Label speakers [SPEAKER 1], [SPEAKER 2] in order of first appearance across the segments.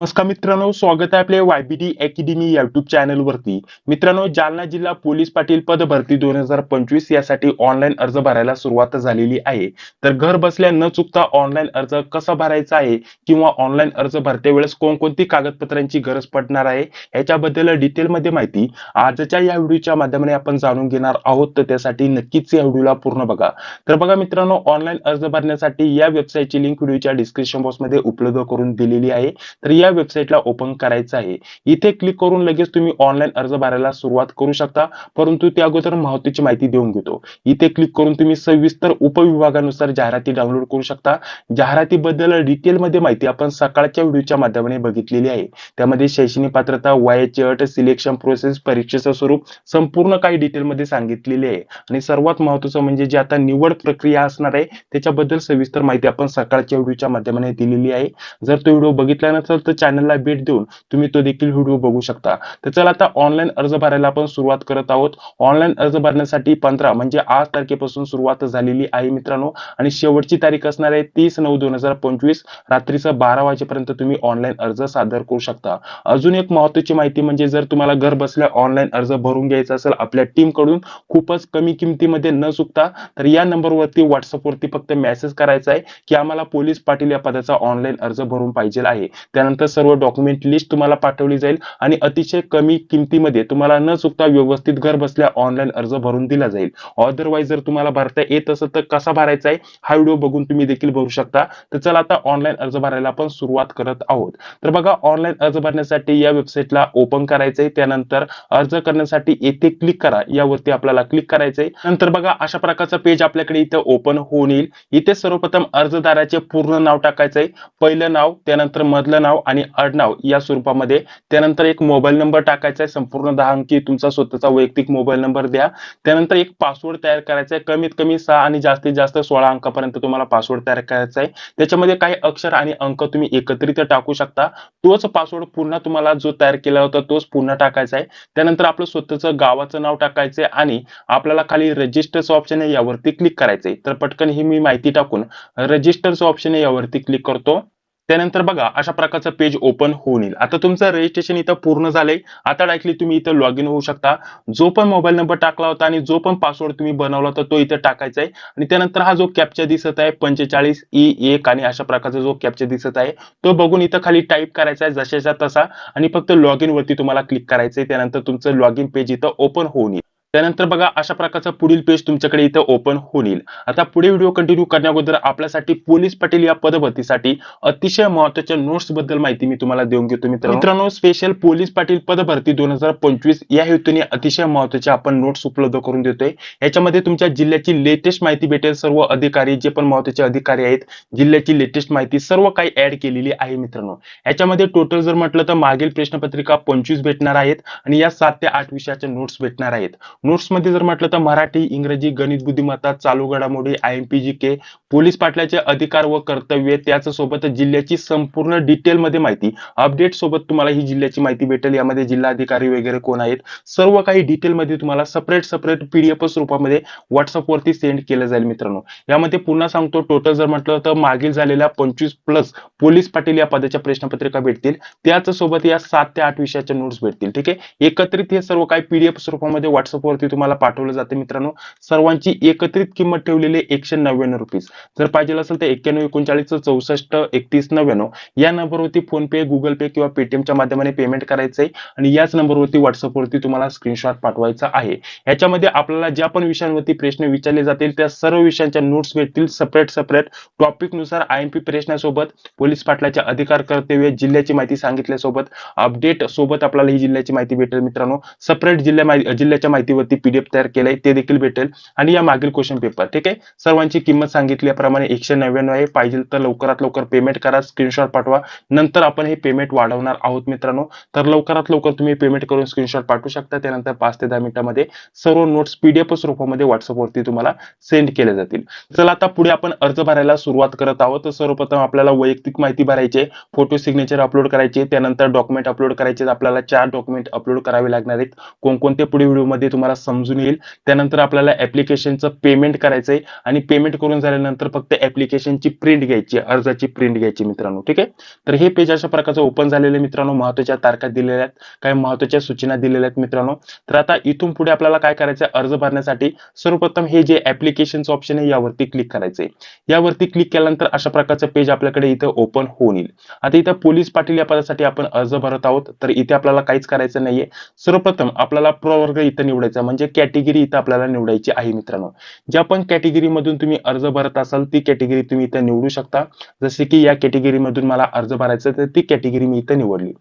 [SPEAKER 1] नमस्कार मित्रांनो स्वागत आहे आपल्या वायबीडी अकॅडमी युट्यूब चॅनल वरती. मित्रांनो जालना जिल्हा पोलीस पाटील पद भरती दोन हजार पंचवीस यासाठी ऑनलाईन अर्ज भरायला सुरुवात झालेली आहे. तर घर बसल्या न चुकता ऑनलाईन अर्ज कसा भरायचा आहे किंवा ऑनलाईन अर्ज भरते वेळेस कोणकोणती कागदपत्रांची गरज पडणार आहे याच्याबद्दल डिटेलमध्ये माहिती आजच्या या व्हिडिओच्या माध्यमाने आपण जाणून घेणार आहोत. तर त्यासाठी नक्कीच या व्हिडिओला पूर्ण बघा. तर बघा मित्रांनो ऑनलाईन अर्ज भरण्यासाठी या वेबसाईटची लिंक व्हिडिओच्या डिस्क्रिप्शन बॉक्समध्ये उपलब्ध करून दिलेली आहे. तर या वेबसाईटला ओपन करायचं आहे? इथे क्लिक करून लगेच तुम्ही ऑनलाईन अर्ज भरायला सुरुवात करू शकता. परंतु त्या अगोदर महत्वाची माहिती देऊन घेतो. इथे क्लिक करून तुम्ही सविस्तर उपविभागानुसार जाहिराती डाउनलोड करू शकता. जाहिरातीबद्दल डिटेलमध्ये माहिती आपण सकाळच्या व्हिडिओच्या माध्यमाने बघितलेली आहे. त्यामध्ये शैक्षणिक पात्रता वयाची अट सिलेक्शन प्रोसेस परीक्षेचं स्वरूप संपूर्ण काही डिटेलमध्ये सांगितलेले आहे. आणि सर्वात महत्वाचं म्हणजे जे आता निवड प्रक्रिया असणार आहे त्याच्याबद्दल सविस्तर माहिती आपण सकाळच्या व्हिडिओच्या माध्यमाने दिलेली आहे. जर तो व्हिडिओ बघितला नसेल तर चॅनलला भेट देऊन तुम्ही तो देखील व्हिडिओ बघू शकता. तर चला आता ऑनलाईन अर्ज भरायला आपण सुरुवात करत आहोत. ऑनलाईन अर्ज भरण्यासाठी पंधरा म्हणजे आज तारखेपासून सुरुवात झालेली आहे मित्रांनो. आणि शेवटची तारीख असणार आहे तीस नऊ दोन हजार पंचवीस. रात्रीचं बारा वाजेपर्यंत तुम्ही ऑनलाईन अर्ज सादर करू शकता. अजून एक महत्वाची माहिती म्हणजे जर तुम्हाला घर बसल्या ऑनलाईन अर्ज भरून घ्यायचा असेल आपल्या टीमकडून खूपच कमी किमतीमध्ये न चुकता तर या नंबरवरती व्हॉट्सअपवरती फक्त मेसेज करायचा आहे की आम्हाला पोलीस पाटील या पदाचा ऑनलाईन अर्ज भरून पाहिजे आहे. त्यानंतर सर्व डॉक्युमेंट लिस्ट तुम्हाला पाठवली जाईल आणि अतिशय कमी किमतीमध्ये तुम्हाला न चुकता व्यवस्थित घर बसल्या ऑनलाईन अर्ज भरून दिला जाईल. अदरवाईज जर तुम्हाला भरता येत असेल तर कसा भरायचा आहे? हा व्हिडिओ बघून तुम्ही देखील भरू शकता. तर चला आता ऑनलाईन अर्ज भरायला आपण सुरुवात करत आहोत. तर बघा ऑनलाईन अर्ज भरण्यासाठी या वेबसाईटला ओपन करायचं आहे. त्यानंतर अर्ज करण्यासाठी येथे क्लिक करा. यावरती आपल्याला क्लिक करायचंय नंतर बघा अशा प्रकारचं पेज आपल्याकडे इथे ओपन होऊन येईल. इथे सर्वप्रथम अर्जदाराचे पूर्ण नाव टाकायचंय पहिलं नाव त्यानंतर मधलं नाव आणि आडनाव या स्वरूपामध्ये. त्यानंतर एक मोबाईल नंबर टाकायचा आहे. संपूर्ण दहा अंकी तुमचा स्वतःचा वैयक्तिक मोबाईल नंबर द्या. त्यानंतर एक पासवर्ड तयार करायचा आहे. कमीत कमी सहा आणि जास्तीत जास्त सोळा अंकापर्यंत तुम्हाला पासवर्ड तयार करायचा आहे. त्याच्यामध्ये काही अक्षर आणि अंक तुम्ही एकत्रित टाकू शकता. तोच पासवर्ड पुन्हा तुम्हाला जो तयार केला होता तोच पुन्हा टाकायचा आहे. त्यानंतर आपलं स्वतःचं गावाचं नाव टाकायचंय आणि आपल्याला खाली रजिस्टरचं ऑप्शन आहे यावरती क्लिक करायचंय तर पटकन ही मी माहिती टाकून रजिस्टरचं ऑप्शन आहे यावरती क्लिक करतो. त्यानंतर बघा अशा प्रकारचं पेज ओपन होऊन येईल. आता तुमचं रजिस्ट्रेशन इथं पूर्ण झालंय. आता डायरेक्टली तुम्ही इथं लॉग इन होऊ शकता. जो पण मोबाईल नंबर टाकला होता आणि जो पण पासवर्ड तुम्ही बनवला होता तो इथं टाकायचा आहे. आणि त्यानंतर हा जो कॅप्चा दिसत आहे पंचेचाळीस ई एक आणि अशा प्रकारचा जो कॅप्चा दिसत आहे तो बघून इथं खाली टाईप करायचा आहे जशाचा तसा. आणि फक्त लॉग इन वरती तुम्हाला क्लिक करायचंय. त्यानंतर तुमचं लॉग इन पेज इथं ओपन होऊन येईल. त्यानंतर बघा अशा प्रकारचं पुढील पेज तुमच्याकडे इथं ओपन होऊन येईल आता पुढे व्हिडिओ कंटिन्यू करण्याबद्दल आपल्यासाठी पोलीस पाटील या पदभरतीसाठी अतिशय महत्त्वाच्या नोट्सबद्दल माहिती मी तुम्हाला देऊन घेतो मित्रांनो. मित्रांनो स्पेशल पोलीस पाटील पदभरती दोन हजार पंचवीस या हेतूने अतिशय महत्त्वाचे आपण नोट्स उपलब्ध करून देतोय. याच्यामध्ये तुमच्या जिल्ह्याची लेटेस्ट माहिती भेटेल सर्व अधिकारी जे पण महत्त्वाचे अधिकारी आहेत जिल्ह्याची लेटेस्ट माहिती सर्व काही ऍड केलेली आहे मित्रांनो. याच्यामध्ये टोटल जर म्हटलं तर मागील प्रश्नपत्रिका पंचवीस भेटणार आहेत आणि या सात ते आठ विषयाच्या नोट्स भेटणार आहेत. नोट्समध्ये जर म्हटलं तर मराठी इंग्रजी गणित बुद्धिमत्ता चालू घडामोडी I M P G K police पाटलाचे अधिकार व कर्तव्य त्याचसोबत जिल्ह्याची संपूर्ण डिटेल मध्ये माहिती. अपडेट सोबत तुम्हाला ही जिल्ह्याची माहिती भेटेल. यामध्ये जिल्हा अधिकारी वगैरे कोण आहेत? सर्व काही डिटेल मध्ये तुम्हाला सेपरेट सपरेट पीडीएफ स्वरूपामध्ये व्हॉट्सअप वरती सेंड केलं जाईल मित्रांनो. यामध्ये पुन्हा सांगतो टोटल जर म्हटलं तर मागील झालेल्या पंचवीस प्लस पोलीस पाटील या पदाच्या प्रश्नपत्रिका भेटतील. त्याच सोबत या सात ते आठ विषयाच्या नोट्स भेटतील. ठीक आहे? एकत्रित हे सर्व काही पीडीएफ स्वरूपामध्ये व्हॉट्सअपवर वरती तुम्हाला पाठवलं जाते मित्रांनो. सर्वांची एकत्रित किंमत ठेवलेली एकशे नव्याण्णव रुपीज. जर पाहिजे असेल तर एक्क्याण्णव एकोणचाळीस चौसष्ट एकतीस नव्याण्णव या नंबरवरती फोन पे गुगल पे किंवा पेटीएमच्या माध्यमाने पेमेंट करायचं आहे. आणि याच नंबरवरती व्हॉट्सअपवरती तुम्हाला स्क्रीनशॉट पाठवायचा आहे. याच्यामध्ये आपल्याला ज्या पण विषयांवरती प्रश्न विचारले जातील त्या सर्व विषयांच्या नोट्स भेटतील सेपरेट सेपरेट टॉपिकनुसार आय एम पी प्रश्नासोबत पोलीस पाटलाच्या अधिकार कर्तव्य जिल्ह्याची माहिती सांगितल्यासोबत अपडेट सोबत आपल्याला ही जिल्ह्याची माहिती भेटेल मित्रांनो. सेपरेट जिल्ह्या जिल्ह्याच्या माहिती वरती पीडीएफ तयार केलंय ते देखील भेटेल. आणि या मागील क्वेश्चन पेपर ठीक आहे? सर्वांची किंमत सांगितल्याप्रमाणे एकशे नव्याण्णव आहे. पाहिजे तर लवकरात लवकर पेमेंट करा स्क्रीनशॉट पाठवा. नंतर आपण हे पेमेंट वाढवणार आहोत मित्रांनो. तर लवकरात लवकर तुम्ही पेमेंट करून स्क्रीनशॉट पाठवू शकता. त्यानंतर पाच ते दहा मिनिटांमध्ये सर्व नोट्स पीडीएफ स्वरूपामध्ये व्हॉट्सअपवरती तुम्हाला सेंड केले जातील. चला आता पुढे आपण अर्ज भरायला सुरुवात करत आहोत. तर सर्वप्रथम आपल्याला वैयक्तिक माहिती भरायची फोटो सिग्नेचर अपलोड करायचे. त्यानंतर डॉक्युमेंट अपलोड करायचे. आपल्याला चार डॉक्युमेंट अपलोड करावे लागणार आहेत. कोणकोणते पुढे व्हिडिओमध्ये तुम्हाला तुम्हाला समजून येईल. त्यानंतर आपल्याला ऍप्लिकेशनचं पेमेंट करायचंय आणि पेमेंट करून झाल्यानंतर फक्त ऍप्लिकेशनची प्रिंट घ्यायची अर्जाची प्रिंट घ्यायची मित्रांनो. ठीक आहे? तर हे पेज अशा प्रकारचं ओपन झालेलं मित्रांनो. महत्त्वाच्या तारखा दिलेल्या आहेत. काही महत्त्वाच्या सूचना दिलेल्या आहेत मित्रांनो. तर आता इथून पुढे आपल्याला काय करायचं अर्ज भरण्यासाठी सर्वप्रथम हे जे ऍप्लिकेशनचं ऑप्शन आहे यावरती क्लिक करायचं आहे. यावरती क्लिक केल्यानंतर अशा प्रकारचं पेज आपल्याकडे इथं ओपन होऊन येईल. आता इथं पोलीस पाटील या पदासाठी आपण अर्ज भरत आहोत. तर इथे आपल्याला काहीच करायचं नाहीये. सर्वप्रथम आपल्याला प्रवर्ग इथं निवडायचा म्हणजे कॅटेगरी इथं आपल्याला निवडायची आहे मित्रांनो. ज्या पण कॅटेगरीमधून तुम्ही अर्ज भरत असाल ती कॅटेगरी तुम्ही इथं निवडू शकता. जसे की या कॅटेगरी मधून मला अर्ज भरायचा तर ती कॅटेगरी मी इथं निवडली.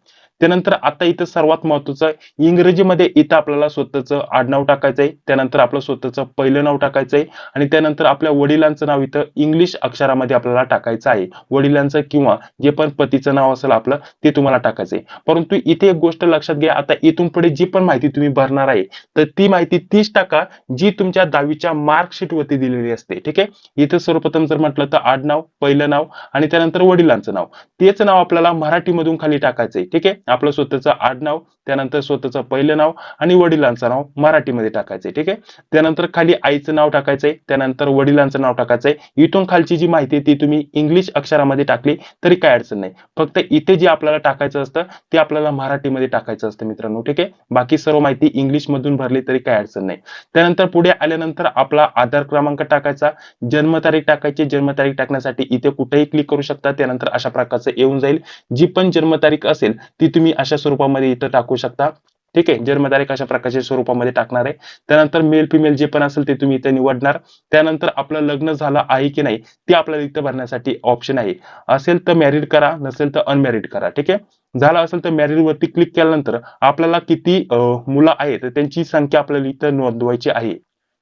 [SPEAKER 1] त्यानंतर आता इथं सर्वात महत्वाचं आहे इंग्रजीमध्ये इथं आपल्याला स्वतःचं आडनाव टाकायचं आहे त्यानंतर आपलं स्वतःचं पहिलं नाव टाकायचं आहे आणि त्यानंतर आपल्या वडिलांचं नाव इथं इंग्लिश अक्षरामध्ये आपल्याला टाकायचं आहे. वडिलांचं किंवा जे पण पतीचं नाव असेल आपलं ते तुम्हाला टाकायचं आहे. परंतु इथे एक गोष्ट लक्षात घ्या आता इथून पुढे जी पण माहिती तुम्ही भरणार आहे तर ती माहिती तीच टाका जी तुमच्या दहावीच्या मार्कशीट वरती दिलेली असते. ठीक आहे? इथं सर्वप्रथम जर म्हटलं तर आडनाव पहिलं नाव आणि त्यानंतर वडिलांचं नाव. तेच नाव आपल्याला मराठीमधून खाली टाकायचं आहे. ठीक आहे? आपलं स्वतःचं आडनाव त्यानंतर स्वतःचं पहिलं नाव आणि वडिलांचं नाव मराठीमध्ये टाकायचंय ठीक आहे? त्यानंतर खाली आईचं नाव टाकायचंय त्यानंतर वडिलांचं नाव टाकायचंय. इथून खालची जी माहिती ती तुम्ही इंग्लिश अक्षरामध्ये टाकली तरी काय अडचण नाही. फक्त इथे जे आपल्याला टाकायचं असतं ते आपल्याला मराठीमध्ये टाकायचं असतं मित्रांनो ठीक आहे? बाकी सर्व माहिती इंग्लिश मधून भरली तरी काय अडचण नाही. त्यानंतर पुढे आल्यानंतर आपला आधार क्रमांक टाकायचा जन्मतारीख टाकायची जन्मतारीख टाकण्यासाठी इथे कुठेही क्लिक करू शकता त्यानंतर अशा प्रकारचं येऊन जाईल. जी पण जन्मतारीख असेल ती तुम्ही अशा स्वरूपामध्ये इथं टाकू शकता. ठीक आहे? जन्मतारीख अशा प्रकारच्या स्वरूपामध्ये टाकणार आहे. त्यानंतर मेल फिमेल जे पण असेल ते तुम्ही इथे निवडणार. त्यानंतर आपलं लग्न झालं आहे की नाही ते आपल्याला इथं भरण्यासाठी ऑप्शन आहे. असेल तर मॅरिड करा नसेल तर अनमॅरिड करा. ठीक आहे? झालं असेल तर मॅरिड वरती क्लिक केल्यानंतर आपल्याला किती मुलं आहेत त्यांची संख्या आपल्याला इथं नोंदवायची आहे.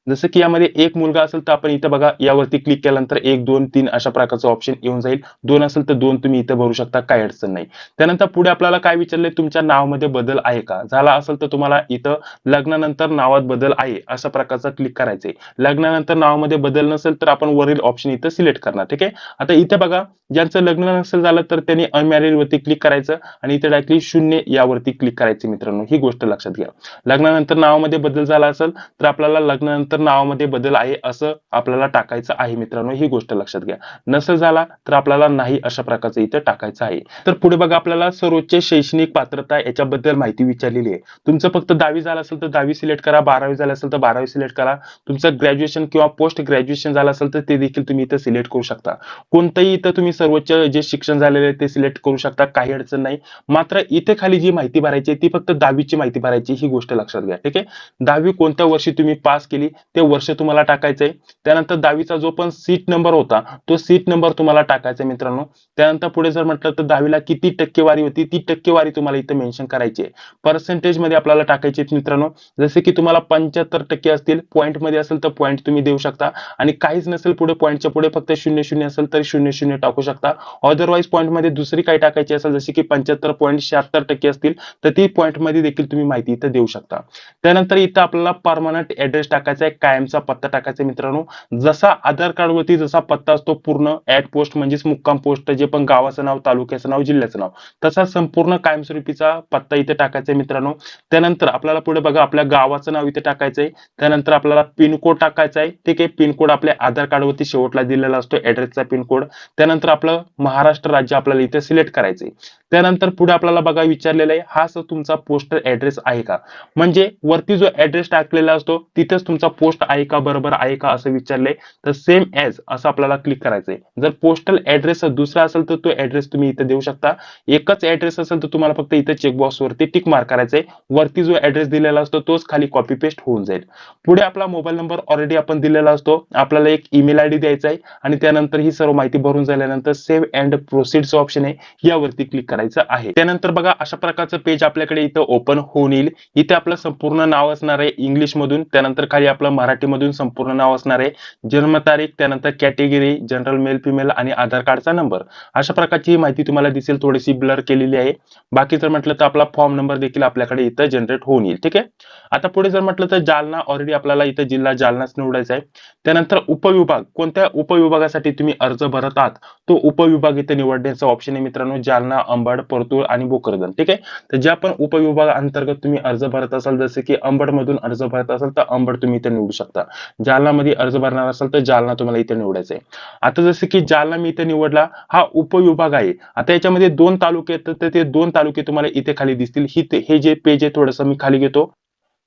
[SPEAKER 1] जसं की यामध्ये एक मुलगा असेल तर आपण इथं बघा यावरती क्लिक केल्यानंतर एक दोन तीन अशा प्रकारचं ऑप्शन येऊन जाईल. दोन असेल तर दोन तुम्ही इथं भरू शकता काही अडचण नाही. त्यानंतर पुढे आपल्याला काय विचारलंय तुमच्या नावामध्ये बदल आहे का? झाला असेल तर तुम्हाला इथं लग्नानंतर नावात बदल आहे अशा प्रकारचा क्लिक करायचंय. लग्नानंतर नावामध्ये बदल नसेल तर आपण वरील ऑप्शन इथं सिलेक्ट करणार ठीक आहे? आता इथे बघा ज्यांचं लग्न नसेल झालं तर त्यांनी अनमॅरिड वरती क्लिक करायचं आणि इथे डायरेक्टली शून्य यावरती क्लिक करायचे मित्रांनो. ही गोष्ट लक्षात घ्या. लग्नानंतर नावामध्ये बदल झाला असेल तर आपल्याला लग्नानंतर तर नावामध्ये बदल आहे असं आपल्याला टाकायचं आहे मित्रांनो ही गोष्ट लक्षात घ्या. नसेल झाला तर आपल्याला नाही अशा प्रकारचं इथं टाकायचं आहे. तर पुढे बघा आपल्याला सर्वोच्च शैक्षणिक पात्रता याच्याबद्दल माहिती विचारलेली आहे. तुमचं फक्त दहावी झालं असेल तर दहावी सिलेक्ट करा बारावी झालं असेल तर बारावी सिलेक्ट करा. तुमचं ग्रॅज्युएशन किंवा पोस्ट ग्रॅज्युएशन झालं असेल तर ते देखील तुम्ही इथं सिलेक्ट करू शकता. कोणतंही इथं तुम्ही सर्वोच्च जे शिक्षण झालेलं आहे ते सिलेक्ट करू शकता काही अडचण नाही. मात्र इथे खाली जी माहिती भरायची आहे ती फक्त दहावीची माहिती भरायची ही गोष्ट लक्षात घ्या ठीक आहे? दहावी कोणत्या वर्षी तुम्ही पास केली ते वर्ष तुम्हाला टाकायचंय. त्यानंतर दहावीचा जो पण सीट नंबर होता तो सीट नंबर तुम्हाला टाकायचा मित्रांनो. त्यानंतर पुढे जर म्हटलं तर दहावीला किती टक्केवारी होती ती टक्केवारी तुम्हाला इथं मेन्शन करायची आहे पर्सेंटेजमध्ये आपल्याला टाकायची मित्रांनो. जसे की तुम्हाला पंच्याहत्तर टक्के असतील पॉईंटमध्ये असेल तर पॉईंट तुम्ही देऊ शकता. आणि काहीच नसेल पुढे पॉईंटच्या पुढे फक्त शून्य शून्य असेल तर शून्य शून्य टाकू शकता. अदरवाईज पॉईंटमध्ये दुसरी काही टाकायची असेल जसे की पंच्याहत्तर पॉईंट शहात्तर टक्के असतील तर ती पॉईंटमध्ये देखील तुम्ही माहिती इथं देऊ शकता. त्यानंतर इथं आपल्याला परमनंट ऍड्रेस टाकायचा आहे कायमचा पत्ता टाकायचा मित्रांनो. जसा आधार कार्ड वरती जसा पत्ता असतो पूर्ण ऍट पोस्ट म्हणजेच मुक्काम पोस्ट जे पण गावाचं नाव तालुक्याचं नाव जिल्ह्याचं नाव तसा संपूर्ण कायमस्वरूपीचा पत्ता इथे टाकायचा मित्रांनो. त्यानंतर आपल्याला पुढे बघा आपल्या गावाचं नाव इथे टाकायचं आहे त्यानंतर आपल्याला पिनकोड टाकायचा आहे. ठीक आहे पिनकोड आपल्या आधार कार्ड वरती शेवटला दिलेला असतो ऍड्रेसचा पिनकोड. त्यानंतर आपलं महाराष्ट्र राज्य आपल्याला इथे सिलेक्ट करायचंय. त्यानंतर पुढे आपल्याला बघा विचारलेलं आहे हा तुमचा पोस्टल ऍड्रेस आहे का? म्हणजे वरती जो ऍड्रेस टाकलेला असतो तिथेच तुमचा पोस्ट आहे का बरोबर आहे का असं विचारलंय तर सेम एज असं आपल्याला क्लिक करायचंय. जर पोस्टल ऍड्रेस दुसरा असेल तर तो ऍड्रेस तुम्ही इथे देऊ शकता. एकच ऍड्रेस असेल तर तुम्हाला फक्त इथे चेकबॉक्स वरती टिक मार्क करायचंय. वरती जो ऍड्रेस दिलेला असतो तोच खाली कॉपी पेस्ट होऊन जाईल. पुढे आपला मोबाईल नंबर ऑलरेडी आपण दिलेला असतो. आपल्याला एक ईमेल आयडी द्यायचा आहे आणि त्यानंतर ही सर्व माहिती भरून झाल्यानंतर सेव्ह अँड प्रोसीडचं ऑप्शन आहे. यावरती क्लिक करायचं आहे. त्यानंतर बघा अशा प्रकारचं पेज आपल्याकडे इथं ओपन होऊन येईल. इथे आपलं संपूर्ण नाव असणार आहे इंग्लिश मधून त्यानंतर खाली आपलं मराठीमधून संपूर्ण नाव असणार आहे. जन्मतारीख त्यानंतर कॅटेगरी जनरल मेल फिमेल आणि आधार कार्डचा नंबर अशा प्रकारची ही माहिती तुम्हाला दिसेल थोडीशी ब्लर केलेली आहे. बाकी जर म्हटलं तर आपला फॉर्म नंबर देखील आपल्याकडे इथं जनरेट होऊन येईल ठीक आहे? आता पुढे जर म्हटलं तर जालना ऑलरेडी आपल्याला इथं जिल्हा जालनाच निवडायचा आहे. त्यानंतर उपविभाग. कोणत्या उपविभागासाठी तुम्ही अर्ज भरत आहात? तो उपविभाग इथे निवडण्याचा ऑप्शन आहे मित्रांनो. जालना अंबड परतूर आणि भोकरदन ठीक आहे? तर ज्या पण उपविभाग अंतर्गत तुम्ही अर्ज भरत असाल जसे की अंबड मधून अर्ज भरत असाल तर अंबड तुम्ही इथे निवडू शकता. जालनामध्ये अर्ज भरणार असाल तर जालना तुम्हाला इथे निवडायचा आहे आता जसं की जालना मी इथे निवडला हा उपविभाग आहे. आता याच्यामध्ये दोन तालुके आहेत तर ते दोन तालुके तुम्हाला इथे खाली दिसतील. हे जे पेज आहे थोडंसं मी खाली घेतो.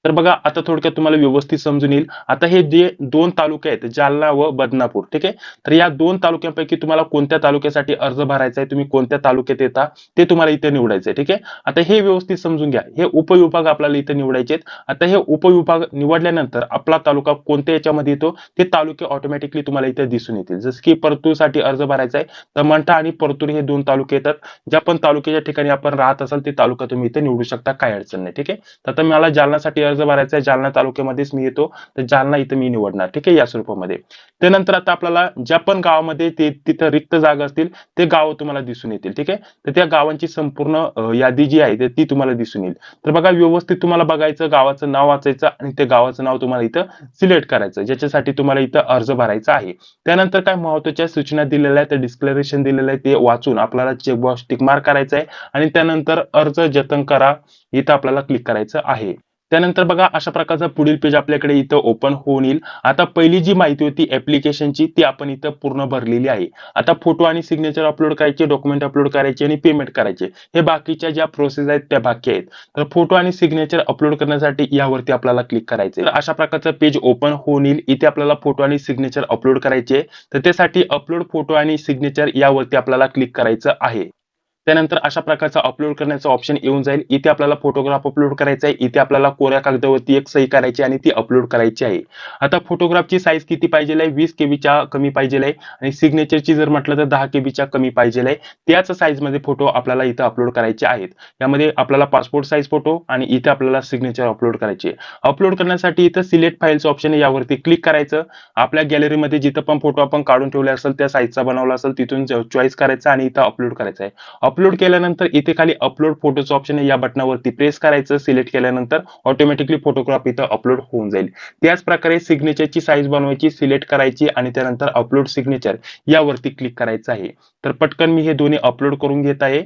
[SPEAKER 1] तर बघा आता थोडक्यात तुम्हाला व्यवस्थित समजून येईल. आता हे जे दोन तालुके आहेत जालना व बदनापूर ठीक आहे? तर या दोन तालुक्यांपैकी तुम्हाला कोणत्या तालुक्यासाठी अर्ज भरायचा आहे तुम्ही कोणत्या तालुक्यात येता ते तुम्हाला इथे निवडायचं आहे ठीक आहे? आता हे व्यवस्थित समजून घ्या. हे उपविभाग आपल्याला इथे निवडायचे आहेत. आता हे उपविभाग निवडल्यानंतर आपला तालुका कोणत्या याच्यामध्ये येतो ते तालुके ऑटोमॅटिकली तुम्हाला इथे दिसून येतील. जसं की परतूरसाठी अर्ज भरायचा आहे तर मंठा आणि परतूर हे दोन तालुके येतात. ज्या पण तालुक्याच्या ठिकाणी आपण राहत असाल ते तालुका तुम्ही इथे निवडू शकता काय अडचण नाही ठीक आहे? तर आता मला जालनासाठी अर्ज भरायचा जालना तालुक्यामध्येच मी येतो तर जालना इथं मी निवडणार ठीक आहे? या स्वरूपामध्ये. त्यानंतर आता आपल्याला ज्या पण गावामध्ये ते तिथं रिक्त जागा असतील ते गाव तुम्हाला दिसून येतील ठीक आहे? तर त्या गावांची संपूर्ण यादी जी आहे ती तुम्हाला दिसून येईल. तर बघा व्यवस्थित तुम्हाला बघायचं गावाचं नाव वाचायचं आणि ते गावाचं नाव तुम्हाला इथं सिलेक्ट करायचं ज्याच्यासाठी तुम्हाला इथं अर्ज भरायचा आहे. त्यानंतर काय महत्त्वाच्या सूचना दिलेल्या आहेत डिस्क्लेरेशन दिलेलं आहे ते वाचून आपल्याला चेकबॉक्स टिक मार्क करायचं आहे आणि त्यानंतर अर्ज जतन करा इथं आपल्याला क्लिक करायचं आहे. त्यानंतर बघा अशा प्रकारचा पुढील पेज आपल्याकडे इथं ओपन होऊन येईल. आता पहिली जी माहिती होती ऍप्लिकेशनची ती आपण इथं पूर्ण भरलेली आहे. आता फोटो आणि सिग्नेचर अपलोड करायचे डॉक्युमेंट अपलोड करायचे आणि पेमेंट करायचे. हे बाकीच्या ज्या प्रोसेस आहेत त्या बाकी आहेत. तर फोटो आणि सिग्नेचर अपलोड करण्यासाठी यावरती आपल्याला क्लिक करायचे तर अशा प्रकारचं पेज ओपन होऊन येईल. इथे आपल्याला फोटो आणि सिग्नेचर अपलोड करायचे तर त्यासाठी अपलोड फोटो आणि सिग्नेचर यावरती आपल्याला क्लिक करायचं आहे. त्यानंतर अशा प्रकारचा अपलोड करण्याचा ऑप्शन येऊन जाईल. इथे आपल्याला फोटोग्राफ अपलोड करायचा आहे. इथे आपल्याला कोऱ्या कागदावरती एक सही करायची आणि ती अपलोड करायची आहे. आता फोटोग्राफची साईज किती पाहिजे आहे? वीस केबीच्या कमी पाहिजे आहे. आणि सिग्नेचरची जर म्हटलं तर दहा केबीच्या कमी पाहिजे आहे. त्याच साईजमध्ये फोटो आपल्याला इथं अपलोड करायचे आहेत. यामध्ये आपल्याला पासपोर्ट साईज फोटो आणि इथे आपल्याला सिग्नेचर अपलोड करायचे अपलोड करण्यासाठी इथं सिलेक्ट फाईल्स ऑप्शन आहे. यावरती क्लिक करायचं. आपल्या गॅलरीमध्ये जिथं पण फोटो आपण काढून ठेवले असेल त्या साईजचा बनवला असेल तिथून चॉईस करायचा आणि इथं अपलोड करायचा आहे. अपलोड केल्यानंतर इथे खाली अपलोड फोटोचं ऑप्शन आहे. या बटनावरती प्रेस करायचं. सिलेक्ट केल्यानंतर ऑटोमॅटिकली फोटोग्राफ इथं अपलोड होऊन जाईल. त्याच प्रकारे सिग्नेचरची साईज बनवायची सिलेक्ट करायची आणि त्यानंतर अपलोड सिग्नेचर यावरती क्लिक करायचं आहे. तर पटकन मी हे दोन्ही अपलोड करून घेत आहे.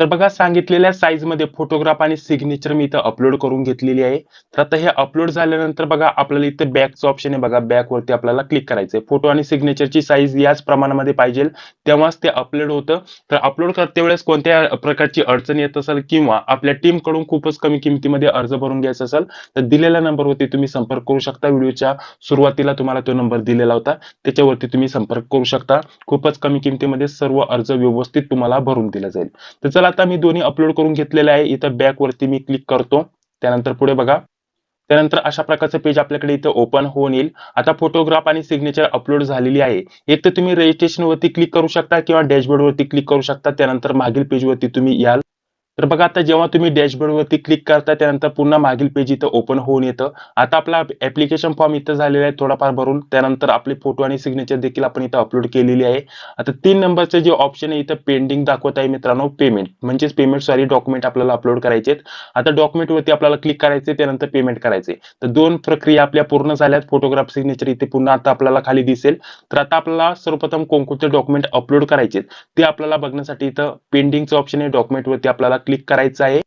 [SPEAKER 1] तर बघा सांगितलेल्या साईजमध्ये फोटोग्राफ आणि सिग्नेचर मी इथं अपलोड करून घेतलेली आहे. तर आता हे अपलोड झाल्यानंतर बघा आपल्याला इथं बॅकचं ऑप्शन आहे बघा. बॅक वरती आपल्याला क्लिक करायचंय. फोटो आणि सिग्नेचरची साईज याच प्रमाणामध्ये पाहिजे. तेव्हाच ते अपलोड होतं. तर अपलोड करते वेळेस कोणत्या प्रकारची अडचण येत असेल किंवा आपल्या टीमकडून खूपच कमी किमतीमध्ये अर्ज भरून घ्यायचा असेल तर दिलेल्या नंबरवरती तुम्ही संपर्क करू शकता. व्हिडिओच्या सुरुवातीला तुम्हाला तो नंबर दिलेला होता. त्याच्यावरती तुम्ही संपर्क करू शकता. खूपच कमी किमतीमध्ये सर्व अर्ज व्यवस्थित तुम्हाला भरून दिला जाईल. तर चला आता मी दोन्ही अपलोड करून घेतलेले आहे. इथं बॅक वरती मी क्लिक करतो. त्यानंतर पुढे बघा. त्यानंतर अशा प्रकारचं पेज आपल्याकडे इथं ओपन होऊन येईल. आता फोटोग्राफ आणि सिग्नेचर अपलोड झालेली आहे. एक तर तुम्ही रजिस्ट्रेशनवरती क्लिक करू शकता किंवा डॅशबोर्डवरती क्लिक करू शकता. त्यानंतर मागील पेजवरती तुम्ही याल. तर बघा आता जेव्हा तुम्ही डॅशबोर्ड वरती क्लिक करता त्यानंतर पुन्हा मागील पेज इथं ओपन होऊन येतं. आता आपला ऍप्लिकेशन फॉर्म इथं झालेला आहे थोडाफार भरून. त्यानंतर आपले फोटो आणि सिग्नेचर देखील आपण इथं अपलोड केलेली आहे. आता तीन नंबरचे जे ऑप्शन आहे इथं पेंडिंग दाखवत आहे मित्रांनो पेमेंट म्हणजेच पेमेंट सॉरी डॉक्युमेंट आपल्याला अपलोड करायचे आहेत. आता डॉक्युमेंटवरती आपल्याला क्लिक करायचे त्यानंतर पेमेंट करायचे तर दोन प्रक्रिया आपल्या पूर्ण झाल्यात. फोटोग्राफ सिग्नेचर इथे पुन्हा आता आपल्याला खाली दिसेल. तर आता आपल्याला सर्वप्रथम कोणकोणते डॉक्युमेंट अपलोड करायचे आहेत ते आपल्याला बघण्यासाठी इथं पेंडिंगचं ऑप्शन आहे. डॉक्युमेंटवरती आपल्याला क्लिक करायचं आहे.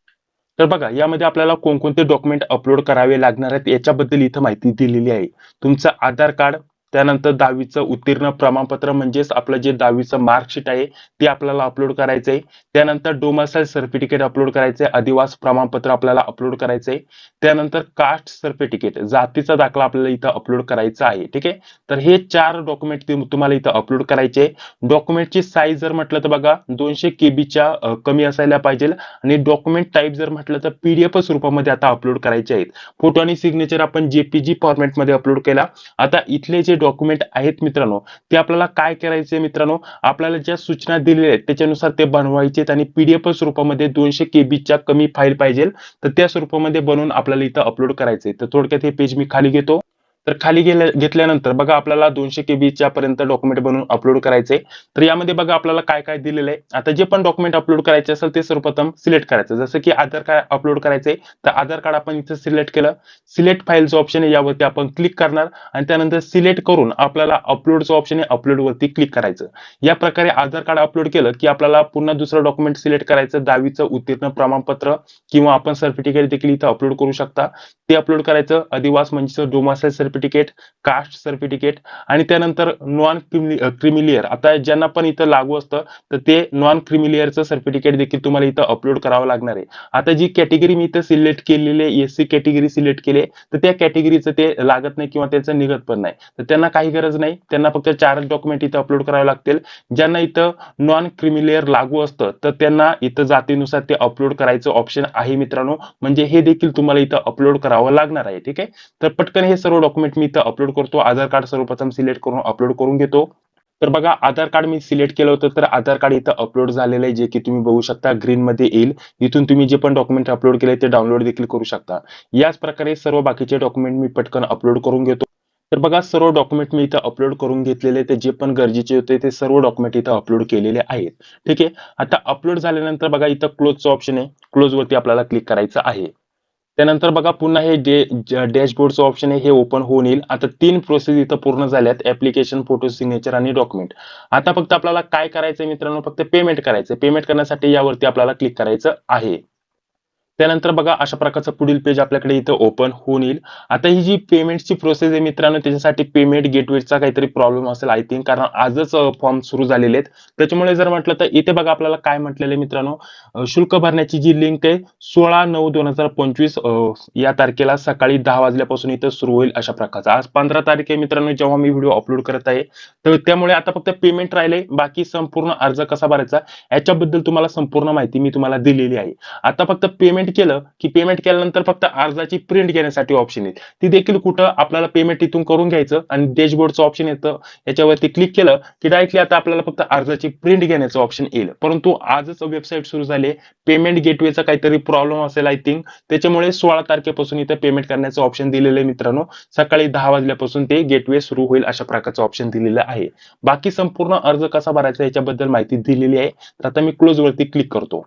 [SPEAKER 1] तर बघा यामध्ये आपल्याला कोणकोणते डॉक्युमेंट अपलोड करावे लागणार आहेत याच्याबद्दल इथं माहिती दिलेली आहे. तुमचं आधार कार्ड त्यानंतर दहावीचं उत्तीर्ण प्रमाणपत्र म्हणजेच आपलं जे दहावीचं मार्कशीट आहे ते आपल्याला अपलोड करायचं आहे त्यानंतर डोमासाईल सर्टिफिकेट अपलोड करायचंय. अधिवास प्रमाणपत्र आपल्याला अपलोड करायचं आहे त्यानंतर कास्ट सर्टिफिकेट जातीचा दाखला आपल्याला इथं अपलोड करायचा आहे. ठीक आहे? तर हे चार डॉक्युमेंट तुम्हाला इथं अपलोड करायचे. डॉक्युमेंटची साईज जर म्हटलं तर बघा दोनशे केबीच्या कमी असायला पाहिजे आणि डॉक्युमेंट टाईप जर म्हटलं तर पीडीएफ स्वरूपामध्ये आता अपलोड करायचे आहेत. फोटो आणि सिग्नेचर आपण जेपीजी फॉर्मॅटमध्ये अपलोड केला. आता इथले जे डॉक्युमेंट आहेत मित्रांनो ते आपल्याला काय करायचे मित्रांनो आपल्याला ज्या सूचना दिलेल्या आहेत त्याच्यानुसार ते बनवायचे आणि पीडीएफ स्वरूपामध्ये दोनशे केबीच्या कमी फाईल पाहिजे. तर त्या स्वरूपामध्ये बनवून आपल्याला इथं अपलोड करायचे तर थोडक्यात हे पेज मी खाली घेतो. तर खाली गेल्या घेतल्यानंतर बघा आपल्याला दोनशे केबीच्या पर्यंत डॉक्युमेंट बनवून अपलोड करायचे. तर यामध्ये बघा आपल्याला काय काय दिलेलं आहे. आता जे पण डॉक्युमेंट अपलोड करायचे असेल ते सर्वप्रथम सिलेक्ट करायचं. जसं की आधार कार्ड अपलोड करायचे तर आधार कार्ड आपण इथं सिलेक्ट केलं. सिलेक्ट फाईलचं ऑप्शन आहे यावरती आपण क्लिक करणार. आणि त्यानंतर सिलेक्ट करून आपल्याला अपलोडचं ऑप्शन आहे अपलोड वरती क्लिक करायचं. या प्रकारे आधार कार्ड अपलोड केलं की आपल्याला पुन्हा दुसरं डॉक्युमेंट सिलेक्ट करायचं. दहावीचं उत्तीर्ण प्रमाणपत्र किंवा आपण सर्टिफिकेट देखील इथं अपलोड करू शकता. ते अपलोड करायचं. अधिवास म्हणजे डोमासाईल सर्टिफिकेट कास्ट सर्टिफिकेट आणि त्यानंतर नॉन क्रिमिलियर आता ज्यांना पण इथं लागू असतं तर ते नॉन क्रिमिलियरचं सर्टिफिकेट देखील तुम्हाला इथं अपलोड करावं लागणार आहे. आता जी कॅटेगरी मी इथं सिलेक्ट केलेली आहे एस सी कॅटेगरी सिलेक्ट केली तर त्या कॅटेगरीचं ते लागत नाही किंवा त्याचं निघत पण नाही. तर त्यांना काही गरज नाही. त्यांना फक्त चारच डॉक्युमेंट इथं अपलोड करावे लागतील. ज्यांना इथं नॉन क्रिमिलियर लागू असतं तर त्यांना इथं जातीनुसार ते अपलोड करायचं ऑप्शन आहे मित्रांनो. म्हणजे हे देखील तुम्हाला इथं अपलोड करावं लागणार आहे ठीक आहे? तर पटकन हे सर्व डॉक्युमेंट मी इथं अपलोड करतो. आधार कार्ड सर्वप्रथम सिलेक्ट करून अपलोड करून घेतो. तर बघा आधार कार्ड मी सिलेक्ट केलं होतं तर आधार कार्ड इथं अपलोड झालेलं आहे जे की तुम्ही बघू शकता ग्रीन मध्ये येईल. इथून तुम्ही जे पण डॉक्युमेंट अपलोड केले ते डाउनलोड देखील करू शकता. याच प्रकारे सर्व बाकीचे डॉक्युमेंट मी पटकन अपलोड करून घेतो. तर बघा सर्व डॉक्युमेंट मी इथं अपलोड करून घेतलेले ते जे पण गरजेचे होते ते सर्व डॉक्युमेंट इथं अपलोड केलेले आहेत. ठीक आहे? आता अपलोड झाल्यानंतर बघा इथं क्लोजचं ऑप्शन आहे. क्लोज वरती आपल्याला क्लिक करायचं आहे. त्यानंतर बघा पुन्हा हे डे डॅशबोर्डचं ऑप्शन आहे हे ओपन होऊन येईल. आता तीन प्रोसेस इथं पूर्ण झाल्यात ऍप्लिकेशन फोटो सिग्नेचर आणि डॉक्युमेंट आता फक्त आपल्याला काय करायचं मित्रांनो? फक्त पेमेंट करायचं पेमेंट करण्यासाठी यावरती आपल्याला क्लिक करायचं आहे. त्यानंतर बघा अशा प्रकारचं पुढील पेज आपल्याकडे इथं ओपन होऊन येईल. आता ही जी पेमेंटची प्रोसेस आहे मित्रांनो त्याच्यासाठी पेमेंट गेटवेचा काहीतरी प्रॉब्लेम असेल आय थिंक कारण आजच फॉर्म सुरू झालेले आहेत. त्याच्यामुळे जर म्हटलं तर इथे बघा आपल्याला काय म्हटलेलं आहे मित्रांनो शुल्क भरण्याची जी लिंक आहे सोळा नऊ दोन हजार पंचवीस या तारखेला सकाळी दहा वाजल्यापासून इथं सुरू होईल अशा प्रकारचा. आज पंधरा तारीख आहे मित्रांनो जेव्हा मी व्हिडिओ अपलोड करत आहे तर त्यामुळे आता फक्त पेमेंट राहिले बाकी संपूर्ण अर्ज कसा भरायचा याच्याबद्दल तुम्हाला संपूर्ण माहिती मी तुम्हाला दिलेली आहे. आता फक्त पेमेंट केलं की पेमेंट केल्यानंतर फक्त अर्जाची प्रिंट घेण्यासाठी ऑप्शन येईल. ती देखील कुठं आपल्याला पेमेंट इथून करून घ्यायचं आणि डॅशबोर्डचं ऑप्शन येतं. याच्यावरती क्लिक केलं की डायरेक्टली आता आपल्याला फक्त अर्जाची प्रिंट घेण्याचं ऑप्शन येईल. परंतु आजच वेबसाईट सुरू झाली. पेमेंट गेटवेचा काहीतरी प्रॉब्लेम असेल आय थिंक त्याच्यामुळे सोळा तारखेपासून इथं पेमेंट करण्याचं ऑप्शन दिलेलं आहे मित्रांनो. सकाळी दहा वाजल्यापासून ते गेटवे सुरू होईल अशा प्रकारचं ऑप्शन दिलेलं आहे. बाकी संपूर्ण अर्ज कसा भरायचा याच्याबद्दल माहिती दिलेली आहे. तर आता मी क्लोज वरती क्लिक करतो.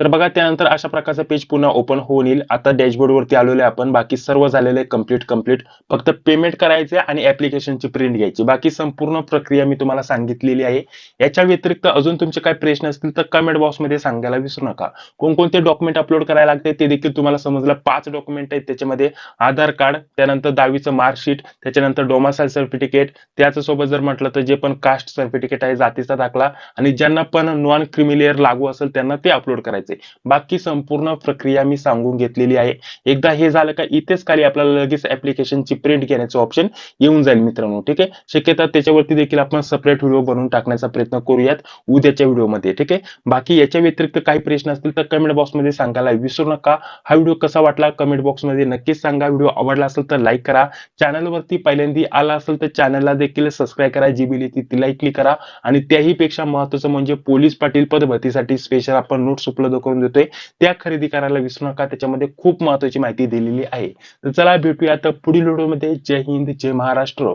[SPEAKER 1] तर बघा त्यानंतर अशा प्रकारचा पेज पुन्हा ओपन होऊन येईल. आता डॅशबोर्ड वरती आलेलो आहे आपण बाकी सर्व झालेले कंप्लीट कंप्लीट फक्त पेमेंट करायचे आणि ऍप्लिकेशनची प्रिंट घ्यायची. बाकी संपूर्ण प्रक्रिया मी तुम्हाला सांगितलेली आहे. याच्या व्यतिरिक्त अजून तुमचे काय प्रश्न असतील तर कमेंट बॉक्समध्ये सांगायला विसरू नका. कोणकोणते डॉक्युमेंट अपलोड करायला लागते ते देखील तुम्हाला समजलं. पाच डॉक्युमेंट आहेत त्याच्यामध्ये. आधार कार्ड त्यानंतर दहावीचं मार्कशीट त्याच्यानंतर डोमासाईल सर्टिफिकेट त्याच्यासोबत जर म्हटलं तर जे पण कास्ट सर्टिफिकेट आहे जातीचा दाखला. आणि ज्यांना पण नॉन क्रिमिलेअर लागू असेल त्यांना ते अपलोड करायचे. बाकी संपूर्ण प्रक्रिया मी सांगून घेतलेली आहे. एकदा हे झालं का इथेच खाली आपल्याला लगेच ऍप्लिकेशनची प्रिंट घेण्याचं ऑप्शन येऊन जाईल मित्रांनो ठीक आहे? शक्यता त्याच्यावरती देखील आपण सेपरेट व्हिडिओ बनवून टाकण्याचा प्रयत्न करूयात उद्याच्या व्हिडिओमध्ये ठीक आहे? बाकी याच्या व्यतिरिक्त काही प्रश्न असतील तर कमेंट बॉक्समध्ये सांगायला विसरू नका. हा व्हिडिओ कसा वाटला कमेंट बॉक्समध्ये नक्कीच सांगा. व्हिडिओ आवडला असेल तर लाईक करा. चॅनलवरती पहिल्यांदा आला असेल तर चॅनलला देखील सबस्क्राईब करा. जी बिली येते ती लाईक क्लिक करा. आणि त्याही पेक्षा महत्वाचं म्हणजे पोलीस पाटील पद भरतीसाठी स्पेशल आपण नोट्स उपलब्ध करून देतोय. त्या खरेदी करायला विसरू नका त्याच्यामध्ये खूप महत्वाची माहिती दिलेली आहे. तर चला भेटूया आता पुढील व्हिडिओमध्ये. जय हिंद जय महाराष्ट्र.